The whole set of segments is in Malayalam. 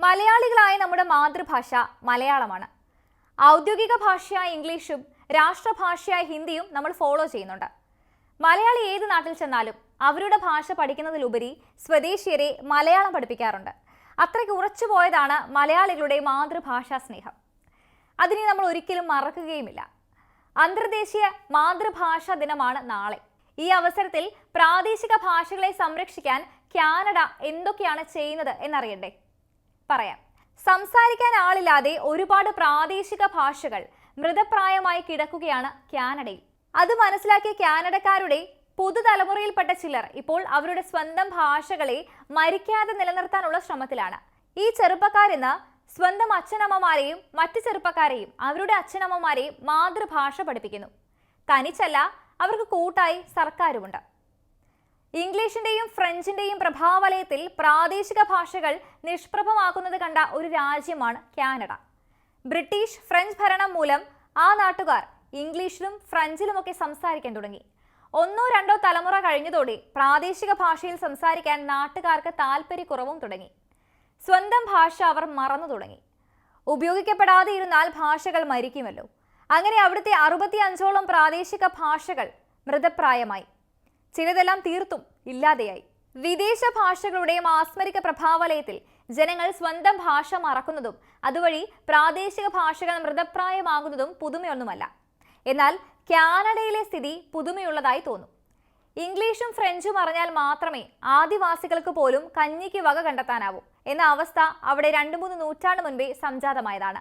മലയാളികളായ നമ്മുടെ മാതൃഭാഷ മലയാളമാണ്. ഔദ്യോഗിക ഭാഷയായ ഇംഗ്ലീഷും രാഷ്ട്രഭാഷയായ ഹിന്ദിയും നമ്മൾ ഫോളോ ചെയ്യുന്നുണ്ട്. മലയാളി ഏത് നാട്ടിൽ ചെന്നാലും അവരുടെ ഭാഷ പഠിക്കുന്നതിലുപരി സ്വദേശീയരെ മലയാളം പഠിപ്പിക്കാറുണ്ട്. അത്രയ്ക്ക് ഉറച്ചു പോയതാണ് മലയാളികളുടെ മാതൃഭാഷാ സ്നേഹം. അതിനെ നമ്മൾ ഒരിക്കലും മറക്കുകയുമില്ല. അന്തർദേശീയ മാതൃഭാഷാ ദിനമാണ് നാളെ. ഈ അവസരത്തിൽ പ്രാദേശിക ഭാഷകളെ സംരക്ഷിക്കാൻ കാനഡ എന്തൊക്കെയാണ് ചെയ്യുന്നത് എന്നറിയണ്ടേ? പറയാം. സംസാരിക്കാൻ ആളില്ലാതെ ഒരുപാട് പ്രാദേശിക ഭാഷകൾ മൃതപ്രായമായി കിടക്കുകയാണ് കാനഡയിൽ. അത് മനസ്സിലാക്കിയ കാനഡക്കാരുടെ പുതുതലമുറയിൽപ്പെട്ട ചിലർ ഇപ്പോൾ അവരുടെ സ്വന്തം ഭാഷകളെ മരിക്കാതെ നിലനിർത്താനുള്ള ശ്രമത്തിലാണ്. ഈ ചെറുപ്പക്കാരെന്ന് സ്വന്തം അച്ഛനമ്മമാരെയും മറ്റു ചെറുപ്പക്കാരെയും അവരുടെ അച്ഛനമ്മമാരെയും മാതൃഭാഷ പഠിപ്പിക്കുന്നു. തനിച്ചല്ല അവർക്ക് കൂട്ടായി സർക്കാരുമുണ്ട്. ഇംഗ്ലീഷിന്റെയും ഫ്രഞ്ചിന്റെയും പ്രഭാവലയത്തിൽ പ്രാദേശിക ഭാഷകൾ നിഷ്പ്രഭമാക്കുന്നത് കണ്ട ഒരു രാജ്യമാണ് കാനഡ. ബ്രിട്ടീഷ് ഫ്രഞ്ച് ഭരണം മൂലം ആ നാട്ടുകാർ ഇംഗ്ലീഷിലും ഫ്രഞ്ചിലുമൊക്കെ സംസാരിക്കാൻ തുടങ്ങി. ഒന്നോ രണ്ടോ തലമുറ കഴിഞ്ഞതോടെ പ്രാദേശിക ഭാഷയിൽ സംസാരിക്കാൻ നാട്ടുകാർക്ക് താല്പര്യക്കുറവും തുടങ്ങി. സ്വന്തം ഭാഷ അവർ മറന്നു തുടങ്ങി. ഉപയോഗിക്കപ്പെടാതെ ഇരുന്നാൽ ഭാഷകൾ മരിക്കുമല്ലോ. അങ്ങനെ അവിടുത്തെ അറുപത്തി അഞ്ചോളം പ്രാദേശിക ഭാഷകൾ മൃതപ്രായമായി. ചിലതെല്ലാം തീർത്തും ഇല്ലാതെയായി. വിദേശ ഭാഷകളുടെ മാസ്മരിക പ്രഭാവലയത്തിൽ ജനങ്ങൾ സ്വന്തം ഭാഷ മറക്കുന്നതും അതുവഴി പ്രാദേശിക ഭാഷകൾ മൃതപ്രായമാകുന്നതും പുതുമയൊന്നുമല്ല. എന്നാൽ കാനഡയിലെ സ്ഥിതി പുതുമയുള്ളതായി തോന്നും. ഇംഗ്ലീഷും ഫ്രഞ്ചും അറിഞ്ഞാൽ മാത്രമേ ആദിവാസികൾക്ക് പോലും കഞ്ഞിക്ക് വക കണ്ടെത്താനാവൂ എന്ന അവസ്ഥ അവിടെ രണ്ടു മൂന്ന് നൂറ്റാണ്ട് മുൻപേ സംജാതമായതാണ്.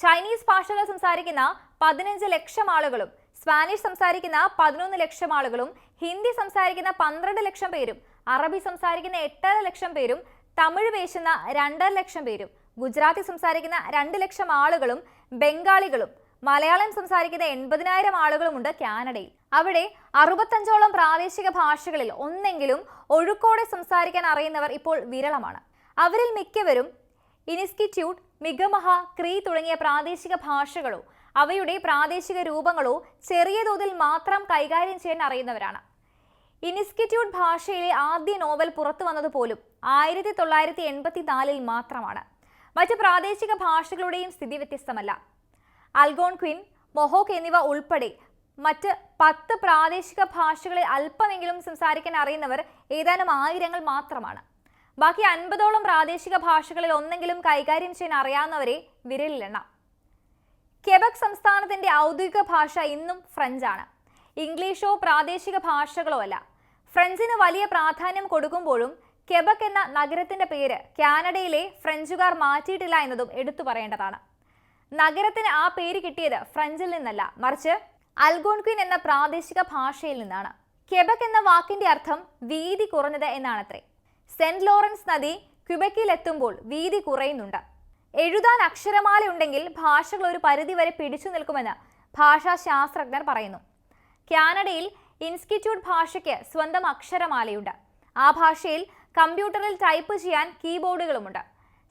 ചൈനീസ് ഭാഷകൾ സംസാരിക്കുന്ന പതിനഞ്ച് ലക്ഷം ആളുകളും സ്പാനിഷ് സംസാരിക്കുന്ന പതിനൊന്ന് ലക്ഷം ആളുകളും ഹിന്ദി സംസാരിക്കുന്ന പന്ത്രണ്ട് ലക്ഷം പേരും അറബി സംസാരിക്കുന്ന എട്ടര ലക്ഷം പേരും തമിഴ് പേശുന്ന രണ്ടര ലക്ഷം പേരും ഗുജറാത്തി സംസാരിക്കുന്ന രണ്ട് ലക്ഷം ആളുകളും ബംഗാളികളും മലയാളം സംസാരിക്കുന്ന എൺപതിനായിരം ആളുകളുമുണ്ട് കാനഡയിൽ. അവിടെ അറുപത്തഞ്ചോളം പ്രാദേശിക ഭാഷകളിൽ ഒന്നെങ്കിലും ഒഴുക്കോടെ സംസാരിക്കാൻ അറിയുന്നവർ ഇപ്പോൾ വിരളമാണ്. അവരിൽ മിക്കവരും ഇൻസ്റ്റിറ്റ്യൂട്ട് മിഗമഹ ക്രീ തുടങ്ങിയ പ്രാദേശിക ഭാഷകളോ അവയുടെ പ്രാദേശിക രൂപങ്ങളോ ചെറിയ തോതിൽ മാത്രം കൈകാര്യം ചെയ്യാൻ അറിയുന്നവരാണ്. ഇൻസ്റ്റിറ്റ്യൂട്ട് ഭാഷയിലെ ആദ്യ നോവൽ പുറത്തു വന്നത് പോലും ആയിരത്തി തൊള്ളായിരത്തി എൺപത്തി നാലിൽ മാത്രമാണ്. മറ്റ് പ്രാദേശിക ഭാഷകളുടെയും സ്ഥിതി വ്യത്യസ്തമല്ല. അൽഗോൺ ക്വിൻ മൊഹോക്ക് എന്നിവ ഉൾപ്പെടെ മറ്റ് പത്ത് പ്രാദേശിക ഭാഷകളിൽ അല്പമെങ്കിലും സംസാരിക്കാൻ അറിയുന്നവർ ഏതാനും ആയിരങ്ങൾ മാത്രമാണ്. ബാക്കി അൻപതോളം പ്രാദേശിക ഭാഷകളിൽ ഒന്നെങ്കിലും കൈകാര്യം ചെയ്യാൻ അറിയാവുന്നവരെ വിരലിലെണ്ണാം. കെബക് സംസ്ഥാനത്തിന്റെ ഔദ്യോഗിക ഭാഷ ഇന്നും ഫ്രഞ്ച് ആണ് ഇംഗ്ലീഷോ പ്രാദേശിക ഭാഷകളോ അല്ല. ഫ്രഞ്ചിന് വലിയ പ്രാധാന്യം കൊടുക്കുമ്പോഴും കെബക് എന്ന നഗരത്തിന്റെ പേര് കാനഡയിലെ ഫ്രഞ്ചുകാർ മാറ്റിയിട്ടില്ല എന്നതും എടുത്തു പറയേണ്ടതാണ്. നഗരത്തിന് ആ പേര് കിട്ടിയത് ഫ്രഞ്ചിൽ നിന്നല്ല മറിച്ച് അൽഗോൺക്വിൻ എന്ന പ്രാദേശിക ഭാഷയിൽ നിന്നാണ്. കെബക് എന്ന വാക്കിന്റെ അർത്ഥം വീതി കുറഞ്ഞത് എന്നാണത്രേ. സെന്റ് ലോറൻസ് നദി ക്യുബക്കിൽ എത്തുമ്പോൾ വീതി കുറയുന്നുണ്ട്. എഴുതാൻ അക്ഷരമാല ഉണ്ടെങ്കിൽ ഭാഷകൾ ഒരു പരിധിവരെ പിടിച്ചു നിൽക്കുമെന്ന് ഭാഷാശാസ്ത്രജ്ഞർ പറയുന്നു. കാനഡയിൽ ഇൻസ്റ്റിറ്റ്യൂട്ട് ഭാഷയ്ക്ക് സ്വന്തം അക്ഷരമാലയുണ്ട്. ആ ഭാഷയിൽ കമ്പ്യൂട്ടറിൽ ടൈപ്പ് ചെയ്യാൻ കീബോർഡുകളുമുണ്ട്.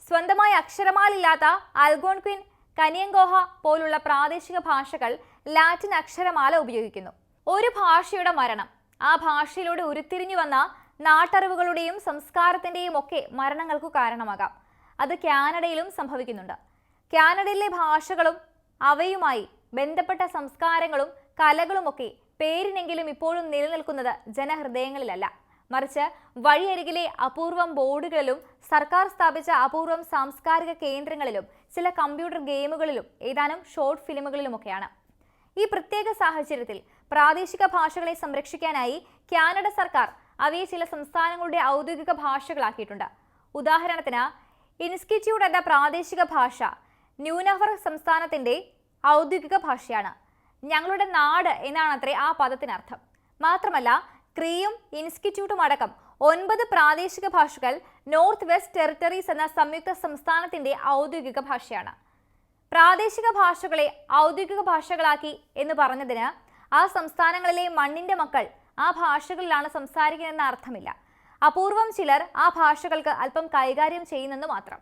സ്വന്തമായി അക്ഷരമാലില്ലാത്ത അൽഗോൺക്വിൻ കനിയങ്കോഹ പോലുള്ള പ്രാദേശിക ഭാഷകൾ ലാറ്റിൻ അക്ഷരമാല ഉപയോഗിക്കുന്നു. ഒരു ഭാഷയുടെ മരണം ആ ഭാഷയിലൂടെ ഉരുത്തിരിഞ്ഞു വന്ന നാട്ടറിവുകളുടെയും സംസ്കാരത്തിന്റെയും ഒക്കെ മരണങ്ങൾക്ക് കാരണമാകാം. അത് കാനഡയിലും സംഭവിക്കുന്നുണ്ട്. കാനഡയിലെ ഭാഷകളും അവയുമായി ബന്ധപ്പെട്ട സംസ്കാരങ്ങളും കലകളുമൊക്കെ പേരിനെങ്കിലും ഇപ്പോഴും നിലനിൽക്കുന്നത് ജനഹൃദയങ്ങളിലല്ല. മറിച്ച് വഴിയരികിലെ അപൂർവം ബോർഡുകളിലും സർക്കാർ സ്ഥാപിച്ച അപൂർവം സാംസ്കാരിക കേന്ദ്രങ്ങളിലും ചില കമ്പ്യൂട്ടർ ഗെയിമുകളിലും ഏതാനും ഷോർട്ട് ഫിലിമുകളിലുമൊക്കെയാണ്. ഈ പ്രത്യേക സാഹചര്യത്തിൽ പ്രാദേശിക ഭാഷകളെ സംരക്ഷിക്കാനായി കാനഡ സർക്കാർ അവയെ ചില സംസ്ഥാനങ്ങളുടെ ഔദ്യോഗിക ഭാഷകളാക്കിയിട്ടുണ്ട്. ഉദാഹരണത്തിന് ഇൻസ്റ്റിറ്റ്യൂട്ട് എന്ന പ്രാദേശിക ഭാഷ ന്യൂനഹർ സംസ്ഥാനത്തിന്റെ ഔദ്യോഗിക ഭാഷയാണ്. ഞങ്ങളുടെ നാട് എന്നാണ് അത്രേ ആ പദത്തിനർത്ഥം. മാത്രമല്ല ക്രിയും ഇൻസ്റ്റിറ്റ്യൂട്ടും അടക്കം ഒൻപത് പ്രാദേശിക ഭാഷകൾ നോർത്ത് വെസ്റ്റ് ടെറിട്ടറീസ് എന്ന സംയുക്ത സംസ്ഥാനത്തിന്റെ ഔദ്യോഗിക ഭാഷയാണ്. പ്രാദേശിക ഭാഷകളെ ഔദ്യോഗിക ഭാഷകളാക്കി എന്ന് പറഞ്ഞതിന് ആ സംസ്ഥാനങ്ങളിലെ മണ്ണിന്റെ മക്കൾ ആ ഭാഷകളിലാണ് സംസാരിക്കുന്നതെന്ന അർത്ഥമില്ല. അപൂർവം ചിലർ ആ ഭാഷകൾക്ക് അല്പം കൈകാര്യം ചെയ്യുന്നെന്ന് മാത്രം.